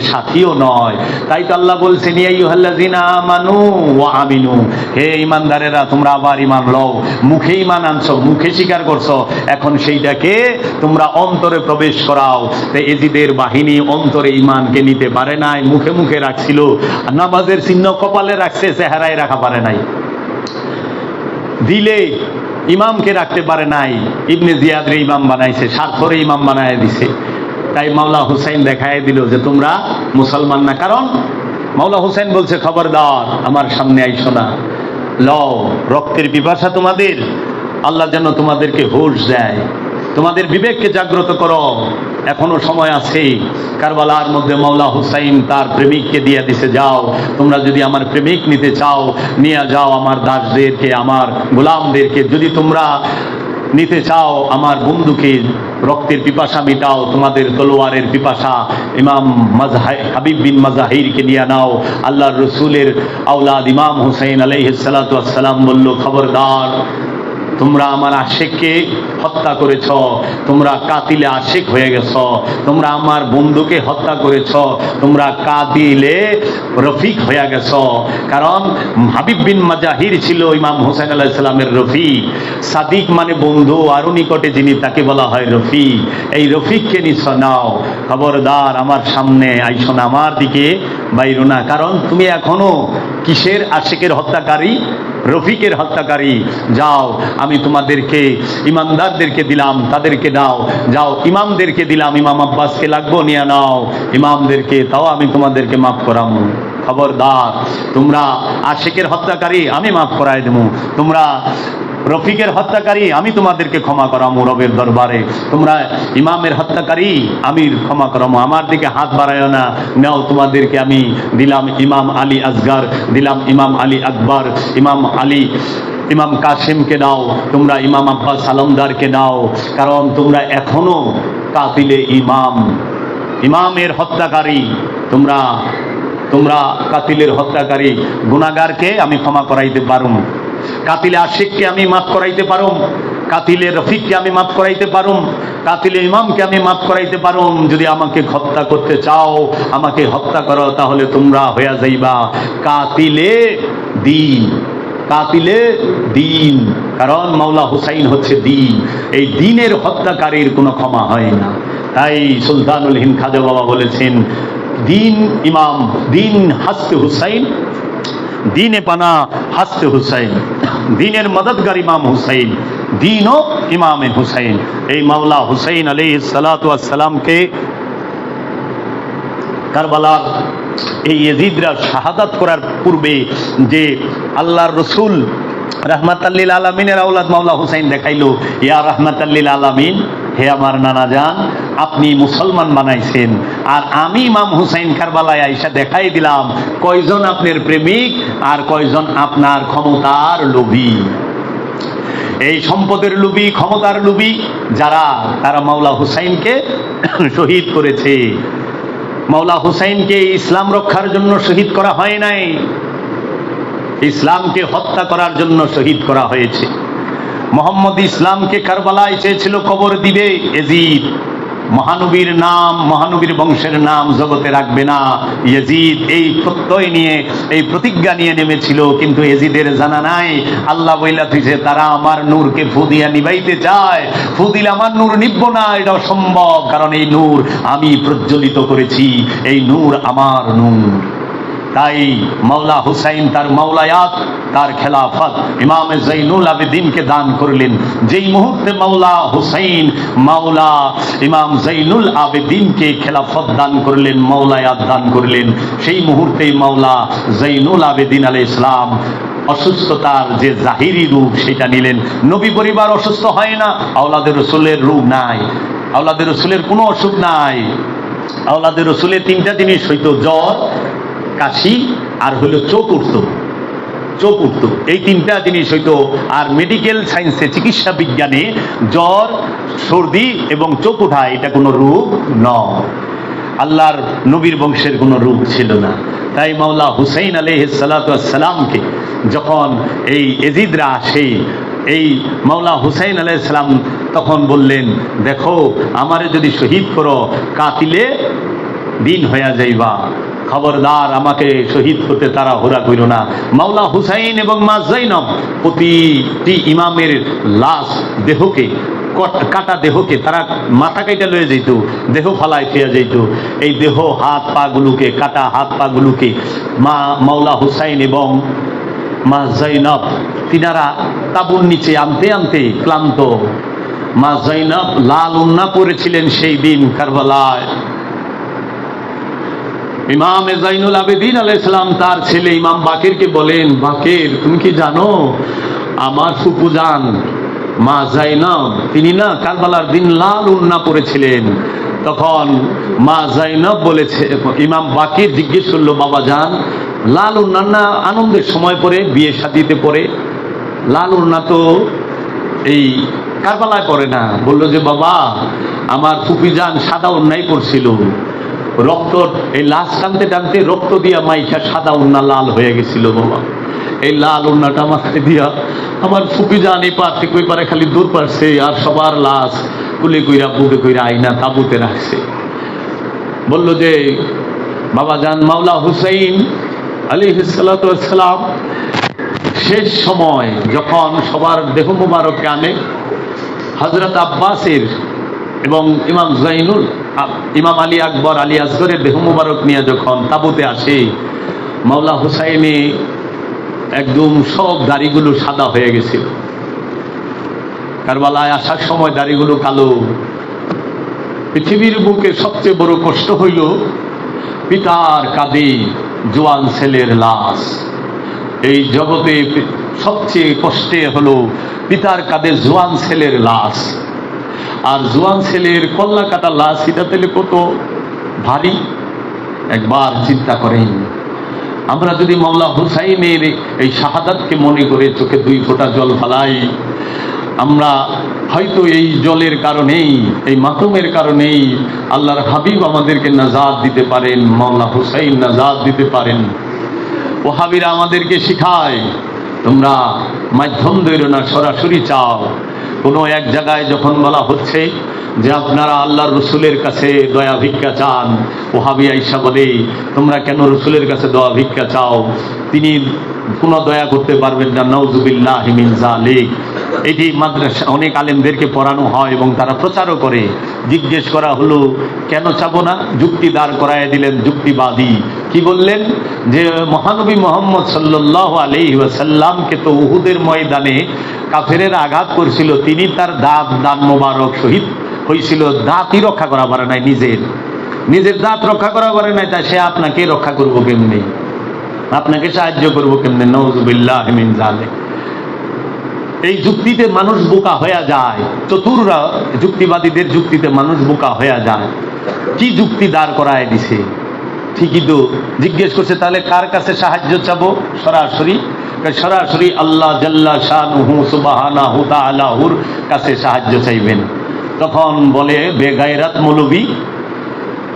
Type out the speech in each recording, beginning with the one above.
সাথীও নয়। তাই তো আল্লাহ বলছেন আমানু আমিনু। হে ইমানদারেরা তোমরা আবার ইমান লও। মুখে ইমান আনছো, মুখে স্বীকার করছ। এখন সেইটাকে তোমরা অন্তরে প্রবেশ করাও। এজিদের বাহিনী অন্তরে ইমানকে নিতে পারে নাই, মুখে মুখে রাখছিল। নামাজের চিহ্ন কপালে রাখছে, চেহারায় রাখা পারে নাই। দিলে ইমামকে রাখতে পারে নাই। ইবনে জিয়াদরে ইমাম বানাইছে, স্বার্থরে ইমাম বানায় দিছে। তাই মাওলা হুসাইন দেখায় দিল যে তোমরা মুসলমান না। কারণ মাওলা হুসাইন বলছে, খবরদার, আমার সামনে আইসো না। লও, রক্তের পিপাসা তোমাদের। আল্লাহ যেন তোমাদেরকে হুশ দেয়। তোমাদের বিবেককে জাগ্রত করো। এখনও সময় আছে। কারবালার মধ্যে মাওলা হুসাইন তার প্রেমিককে দিয়ে দিছে, যাও, তোমরা যদি আমার প্রেমিক নিতে চাও, নিয়ে যাও আমার দাসদেরকে, আমার গোলামদেরকে। যদি তোমরা নিতে চাও, আমার বন্ধুকে রক্তের পিপাসা মিটাও, তোমাদের তলোয়ারের পিপাসা, ইমাম হাবিব বিন মাজাহিরকে নিয়ে নাও। আল্লাহর রসুলের আউলাদ ইমাম হুসাইন আলাইহিসালাম বলল, খবরদার তোমরা আমার আশেককে হত্যা করেছ, তোমরা কাতিলে আশেক হয়ে গেছ, তোমরা আমার বন্ধুকে হত্যা করেছ, তোমরা কাতিলে রফিক হয়ে গেছ। কারণ হাবিব বিন মাজাহির ছিল ইমাম হোসেন আলাহ ইসলামের রফিক সাদিক মানে বন্ধু, আরও নিকটে যিনি তাকে বলা হয় রফিক এই রফিককে নিছ নাও। খবরদার আমার সামনে আইসো না, আমার দিকে বাইরো না। কারণ তুমি এখনও কিসের আশেকের হত্যাকারী? রফিকের হত্যাকারী, যাও, আমি তোমাদেরকে, ইমানদারদেরকে দিলাম, তাদেরকে দাও, যাও, ইমামদেরকে দিলাম, ইমাম আব্বাসকে লাগবো, নিয়ে নাও, ইমামদেরকে, তাও আমি তোমাদেরকে মাফ করাম খবরদার, তোমরা আশেকের হত্যাকারী, আমি মাফ করাই দেবো। তোমরা রফিকের হত্যাকারী, আমি তোমাদেরকে ক্ষমা করামো রবের দরবারে। তোমরা ইমামের হত্যাকারী আমি ক্ষমা করামো। আমার দিকে হাত বাড়ায় না। নাও তোমাদেরকে আমি দিলাম ইমাম আলী আসগার, দিলাম ইমাম আলী আকবর, ইমাম আলী, ইমাম কাসিমকে দাও। তোমরা ইমাম আব্বাস আলমদারকে দাও। কারণ তোমরা এখনও কাতিলে ইমাম। ইমামের হত্যাকারী, তোমরা তোমরা কাতিলের হত্যাকারী। গুণাগারকে আমি ক্ষমা করাইতে পারুম। কাতিলে আশিককে আমি মাফ করাইতে পারুম, কাতিলে রফিককে আমি মাফ করাইতে পারুম, কাতিলে ইমামকে আমি মাফ করাইতে পারুম। যদি আমাকে হত্যা করতে চাও, আমাকে হত্যা করো, তাহলে তোমরা হইয়া যাইবা। কাতিলে দিন কাতিলে দিন, কারণ মাওলা হুসাইন হচ্ছে দিন। এই দিনের হত্যাকারীর কোনো ক্ষমা হয় না। তাই সুলতানুল হিন্দ খাজা বাবা বলেছেন, দিন ইমাম, দিন হাসতে হুসাইন, দিনে পানা হাসতে হুসাইন। দিনের মদতগার ইমাম হুসাইন দিন ও ইমামে হুসাইন। এই মাওলা হুসাইন আলী সালাতামকে কারবালার এই এজিদরা শাহাদাত করার পূর্বে যে আল্লাহর রসুল রহমাতাল্লিল আলমিনের আউলাদ মাওলা হুসাইন দেখাইল, ইয়া রহমাতাল্লিল আলমিন, হে আমার নানা যান আপনি মুসলমান বানাইছেন। আর আমি ইমাম হুসাইন কারবালায় আইসা দেখাই দিলাম, কয়জন আপনার প্রেমিক আর কয়জন আপনার ক্ষমতার লোভী। এই সম্পদের লুবি ক্ষমতার লুবি যারা, তারা মাওলা হুসাইনকে শহীদ করেছে। মাওলা হুসাইনকে ইসলাম রক্ষার জন্য শহীদ করা হয় নাই। ইসলামকে হত্যা করার জন্য শহীদ করা হয়েছে। মোহাম্মদ ইসলামকে কারবালায় চেয়েছিল কবর দিবে এজিদ। মহানবীর নাম, মহানবীর বংশের নাম জগতে রাখবে না। ইয়েজিদ এই প্রত্যয় নিয়ে, এই প্রতিজ্ঞা নিয়ে নেমেছিল, কিন্তু এজিদের জানা নাই। আল্লাহ বইলা দিছে, তারা আমার নূরকে ফুদিয়া নিবাইতে চায়। ফুদিল আমার নূর নিব্ব না এটা অসম্ভব কারণ এই নূর আমি প্রজ্বলিত করেছি। এই নূর আমার নূর। তাই মাওলা হুসাইন তার মাওলায়াত, তার খেলাফত ইমামে জৈনুল আবেদিনকে দান করলেন। যেই মুহূর্তে মাওলা হুসাইন, মাওলা ইমাম জৈনুল আবেদিনকে খেলাফত দান করলেন, মাওলায়াত দান করলেন, সেই মুহূর্তেই মাওলা জৈনুল আবেদিন আলাই ইসলাম অসুস্থতার যে জাহিরি রূপ সেটা নিলেন। নবী পরিবার অসুস্থ হয় না, আওলাদের রসুলের রূপ নাই। আওলাদের রসুলের কোনো অসুখ নাই। আওলাদের রসুলের তিনটা জিনিস হইতো, জ্বর কাশি আর হলো চোখ উঠত। চোখ উঠত। এই তিনটা জিনিস হইতো। আর মেডিকেল সায়েন্সে চিকিৎসা বিজ্ঞানে জ্বর, সর্দি এবং চোখ উঠা, এটা কোনো রোগ নয়। আল্লাহর নবীর বংশের কোনো রূপ ছিল না। তাই মাওলা হুসাইন আলহ সালাতামকে যখন এই এজিদরা আসে, এই মাওলা হুসাইন আলাইসালাম তখন বললেন, দেখো, আমারে যদি শহীদ করো, কাতিলে দিন হইয়া যাইবা। খবরদার আমাকে শহীদ হতে তারা হোরা কইল না। মাওলা হুসাইন এবং মা জৈনব প্রতিটি ইমামের লাশ দেহকে, কাটা দেহকে তারা মাথা কেটে লয়ে যেত দেহ ফালায় ফিয়া যেত এই দেহ হাত পা গুলোকে কাটা হাত পা গুলোকে মা মাওলা হুসাইন এবং মা জৈনব তিনারা তাবুর নিচে আনতে আনতে ক্লান্ত। মা জৈনব লাল উন্না পরেছিলেন সেই দিন কারবালায়। ইমাম জাইনুল আবেদিন আলাহ ইসলাম তার ছেলে ইমাম বাকেরকে বলেন, বাকের, তুমি কি জানো? আমার ফুপু যান মা জাইনব, তিনি না কারবালার দিন লাল উন্না পড়েছিলেন তখন মা জাইনব বলেছে, ইমাম বাকির জিজ্ঞেস করল, বাবা যান লাল উন্না না আনন্দের সময় পরে, বিয়ে শাদিতে পরে? লাল উন্না তো এই কারবালায় পড়ে না। বলল যে, বাবা, আমার ফুপি যান সাদা অন্যায় করছিল রক্ত, এই লাশ টানতে টানতে রক্ত দিয়া মাইখা সাদা উন্না লাল হয়ে গেছিল বাবা। এই লাল উন্নাটা মাথায় দিয়া আমার ফুপি যান এই ওই পারে খালি দূর পারছে, আর সবার লাশ কুলে কইরা বুকে কইরা আইনা তাবুতে রাখছে। বলল যে, বাবা যান মাওলা হুসাইন আলী সালাম, শেষ সময় যখন সবার দেহ মুবারককে আনে হজরত আব্বাসের এবং ইমাম জাইনুল ইমাম আলী আকবর আলী আসগরের দেহ মুবারক নিয়ে যখন তাবুতে আসে, মাওলা হুসাইনে একদম সব দাড়িগুলো সাদা হয়ে গেছিল। কারবালায় আসার সময় দাড়িগুলো কালো। পৃথিবীর বুকে সবচেয়ে বড় কষ্ট হইল পিতার কাঁদে জোয়ান ছেলের লাশ। এই জগতে সবচেয়ে কষ্টে হলো পিতার কাঁধে জোয়ান ছেলের লাশ। আর জোয়ান ছেলের কল্লা কাটা লাশ এটা তাহলে কত ভারী? একবার চিন্তা করেন। আমরা যদি মাওলা হুসাইনের এই শাহাদাতকে মনে করে চোখে দুই ফোঁটা জল ফালাই, আমরা হয়তো এই জলের কারণেই, এই মাতমের কারণেই আল্লাহর হাবিব আমাদেরকে নাজাদ দিতে পারেন, মাওলা হুসাইন নাজাদ দিতে পারেন। ওহাবিরা আমাদেরকে শিখায় তোমরা মাধ্যম দৈর না, সরাসরি চাও। কোনো এক জায়গায় যখন বলা হচ্ছে যে আপনারা আল্লাহর রসুলের কাছে দয়া ভিক্ষা চান, ওহাবি আইসা বলে, তোমরা কেন রসুলের কাছে দয়া ভিক্ষা চাও? তিনি কোনো দয়া করতে পারবেন না নওজুবিল্লাহ হিমিন জালিক এটি মাদ্রাসা, অনেক আলেমদেরকে পড়ানো হয় এবং তারা প্রচারও করে। জিজ্ঞেস করা হলো, কেন চাবো না? যুক্তি দাঁড় করায় দিলেন যুক্তিবাদী। কি বললেন? যে মহানবী মোহাম্মদ সাল্লাহ আলহি ওয়াসাল্লামকে তো উহুদের ময়দানে কাফেরের আঘাত করছিল, তিনি তার দাঁত দান মোবারক শহীদ হয়েছিল দাঁতই রক্ষা করা পারে নাই নিজের। নিজের দাঁত রক্ষা করা পারে নাই তাই সে আপনাকে রক্ষা করব কেমনি? আপনাকে সাহায্য করব কেমনি? নওজুবিল্লাহ মিন জালিক এই যুক্তিতে মানুষ বোকা হয়ে যায়, চতুররা যুক্তিবাদীদের যুক্তিতে মানুষ বোকা হয়ে যায়। কি যুক্তি দাঁড় করায় দিছে? ঠিকই তো জিজ্ঞেস করছে, তাহলে কার কাছে সাহায্য চাবো? সরাসরি। সরাসরি আল্লাহ জাল্লা শাহু সুবাহানাহু তাআলাহুর কাছে সাহায্য চাইবেন। তখন বলে বেগায়রাত মৌলবী।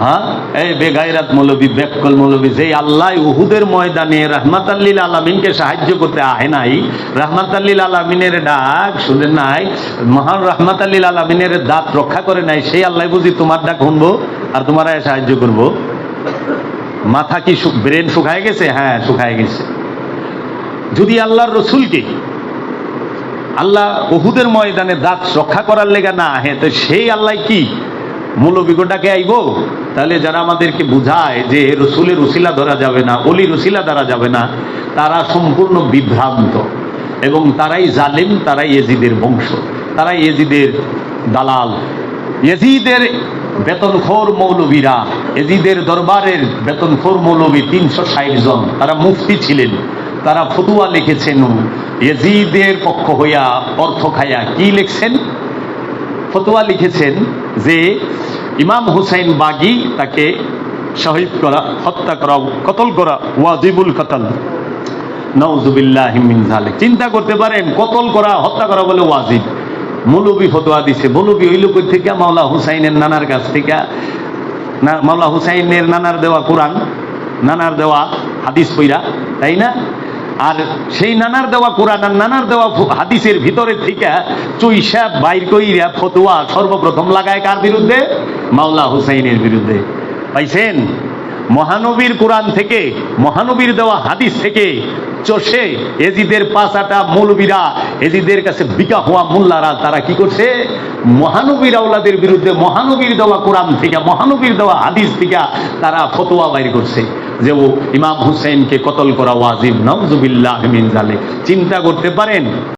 হ্যাঁ? এই বেগাইরাত মৌলবী বেকল মৌলবী যে আল্লাহ উহুদের ময়দানে রহমাত আল্লিল আলমিনকে সাহায্য করতে আহে নাই রহমাত আল্লিল আলমিনের ডাক শুনেন নাই, মহান রহমাত আল্লিল আলমিনের দাঁত রক্ষা করে নাই, সেই আল্লাহ বুঝি তোমার ডাক শুনব আর তোমার সাহায্য করব। মাথা কি ব্রেন শুকায় গেছে? হ্যাঁ শুকায় গেছে। যদি আল্লাহর রসুলকে আল্লাহ ওহুদের ময়দানে দাঁত রক্ষা করার লেগা না আহে, তো সেই আল্লাহ কি? মূলবিজ্ঞটাকে আইব? তাহলে যারা আমাদেরকে বুঝায় যে রসুলের রসিলা ধরা যাবে না অলি রসিলা ধরা যাবে না, তারা সম্পূর্ণ বিভ্রান্ত। এবং তারাই জালেম, তারাই এজিদের বংশ, তারাই এজিদের দালাল। এজিদের বেতনখোর মৌলবীরা এজিদের দরবারের বেতনখোর মৌলবী তিনশো ষাট জন। তারা মুফতি ছিলেন। তারা ফতুয়া লিখেছেন, এজিদের পক্ষ হইয়া অর্থ খাইয়া কি লিখছেন? ফতুয়া লিখেছেন যে, ইমাম হুসাইন বাগি তাকে শহীদ করা, হত্যা করা, কতল করা ওয়াজিবুল কতল। নওজুবিল্লাহ চিন্তা করতে পারেন, কতল করা, হত্যা করা বলে ওয়াজিব। মৌলবী ফতোয়া দিছে। মৌলবী ওই লোকের থেকে মাওলা হুসাইনের নানার কাছ থেকে। না, মাওলা হুসাইনের নানার দেওয়া কোরআন, নানার দেওয়া হাদিস পইরা, তাই না? আর সেই নানার দেওয়া কোরআন আর নানার দেওয়া হাদিসের ভিতরে থেকে চুইসা বাইর কইরা ফতোয়া সর্বপ্রথম লাগায় কার বিরুদ্ধে? মাওলা হুসাইনের বিরুদ্ধে। পাইছেন? মহানবীর কোরআন থেকে, মহানবীর দেওয়া হাদিস থেকে চষে এজিদের পাঁচাটা মৌলবীরা এজিদের কাছে বিকা হওয়া মোল্লারা তারা কি করছে? মহানবীর আওলাদের বিরুদ্ধে মহানবীর দেওয়া কোরআন থেকে, মহানবীর দেওয়া হাদিস থেকে তারা ফতোয়া বাইর করছে যে, ও ইমাম হুসেনকে কতল করা ওয়াজিব নওজুবিল্লাহ মিন চিন্তা করতে পারেন?